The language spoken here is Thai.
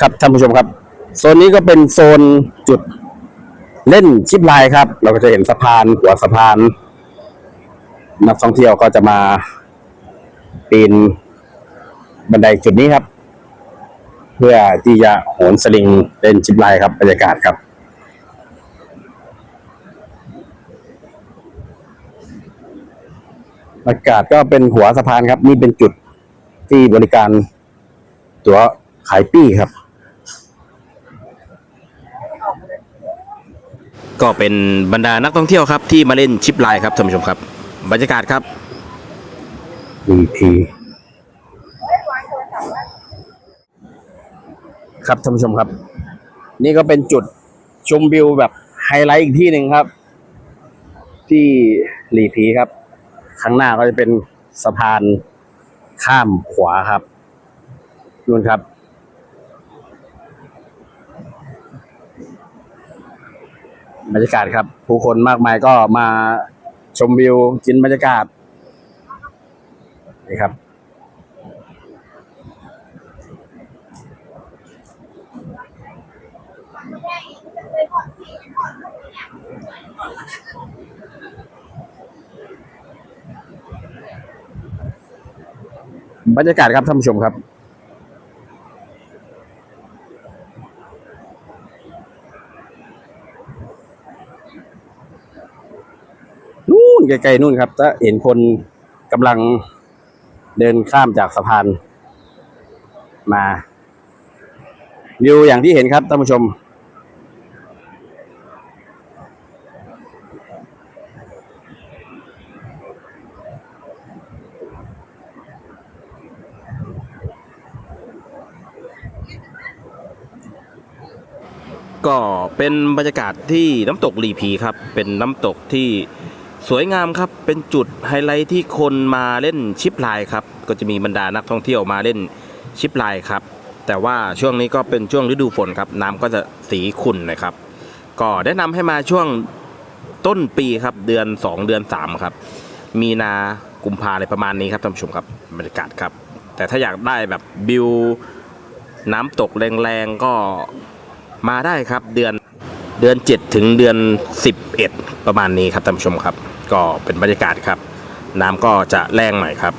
ครับท่านผู้ชมครับ โซนนี้ก็เป็นโซนจุดเล่นชิปไลน์ครับ เราก็จะเห็นสะพานหัวสะพาน นักท่องเที่ยวก็จะมาปีนบันไดจุดนี้ครับ เพื่อที่จะโหนสลิงเล่นชิปไลน์ครับบรรยากาศครับบรรยากาศก็เป็นหัวสะพานครับ นี่เป็นจุดที่บริการ ตั๋วขายปี้ครับ ก็เป็นบรรดานักท่องเที่ยวครับ ที่มาเล่นชิปไลน์ครับท่านผู้ชมครับ บรรยากาศครับ BP ครับท่านผู้ชมครับ นี่ก็เป็นจุดชมวิวแบบไฮไลท์อีกที่หนึ่งครับ ที่หลีผีครับ ข้างหน้าก็จะเป็นสะพานข้ามขวาครับนู่นครับ บรรยากาศครับ ผู้คนมากมายก็มาชมวิวกินบรรยากาศนี่ครับ บรรยากาศครับท่านผู้ชมครับ ไกลๆนู่นครับถ้าเห็นคนกำลังเดินข้ามจากสะพานมาวิวอย่างที่เห็นครับท่านผู้ชม ก็เป็นบรรยากาศที่น้ำตกลีพีครับ เป็นน้ำตกที่ สวยงามครับ เป็นจุดไฮไลท์ที่คนมาเล่นชิปไลน์ครับ ก็จะมีบรรดานักท่องเที่ยวมาเล่นชิปไลน์ครับ แต่ว่าช่วงนี้ก็เป็นช่วงฤดูฝนครับ น้ำก็จะสีขุ่นนะครับ ก็แนะนำให้มาช่วงต้นปีครับ เดือน 2 เดือน 3 ครับ มีนากุมภาอะไรประมาณนี้ครับท่านผู้ชมครับบรรยากาศครับ แต่ถ้าอยากได้แบบบิวน้ำตกแรงๆก็มาได้ครับเดือนเดือน 7 ถึงเดือน 11 ประมาณนี้ครับท่านผู้ชมครับ ก็เป็นบรรยากาศครับ น้ำก็จะแรงหน่อยครับ